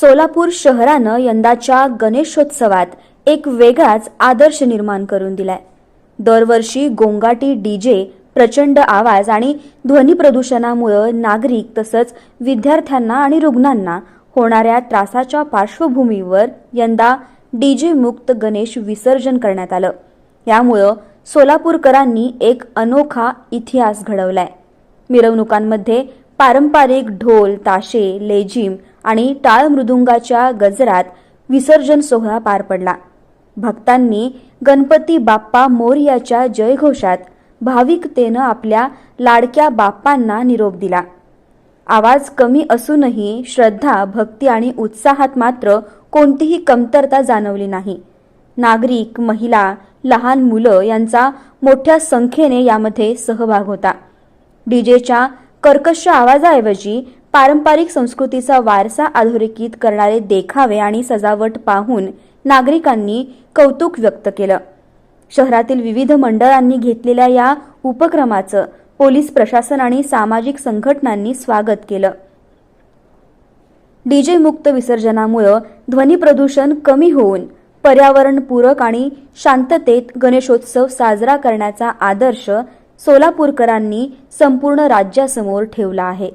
सोलापूर शहरानं यंदाच्या गणेशोत्सवात एक वेगळाच आदर्श निर्माण करून दिलाय. दरवर्षी गोंगाटी डीजे प्रचंड आवाज आणि ध्वनी प्रदूषणामुळं नागरिक तसंच विद्यार्थ्यांना आणि रुग्णांना होणाऱ्या त्रासाच्या पार्श्वभूमीवर यंदा डीजे मुक्त गणेश विसर्जन करण्यात आलं. यामुळं सोलापूरकरांनी एक अनोखा इतिहास घडवलाय. मिरवणुकांमध्ये पारंपरिक ढोल ताशे लेझिम आणि टाळ मृदुंगाच्या गजरात विसर्जन सोहळा पार पडला. भक्तांनी गणपती बाप्पा मोरयाच्या जयघोषात भाविकतेनं आपल्या लाडक्या बाप्पांना निरोप दिला. आवाज कमी असूनही श्रद्धा भक्ती आणि उत्साहात मात्र कोणतीही कमतरता जाणवली नाही. नागरिक महिला लहान मुलं यांचा मोठ्या संख्येने यामध्ये सहभाग होता. डीजेच्या कर्कश आवाजाऐवजी पारंपरिक संस्कृतीचा वारसा अधोरेखित करणारे देखावे आणि सजावट पाहून नागरिकांनी कौतुक व्यक्त केलं. शहरातील विविध मंडळांनी घेतलेल्या या उपक्रमाचं पोलीस प्रशासन आणि सामाजिक संघटनांनी स्वागत केलं. डीजे मुक्त विसर्जनामुळं ध्वनी प्रदूषण कमी होऊन पर्यावरणपूरक आणि शांततेत गणेशोत्सव साजरा करण्याचा आदर्श सोलापूरकरांनी संपूर्ण राज्यासमोर ठेवला आहे.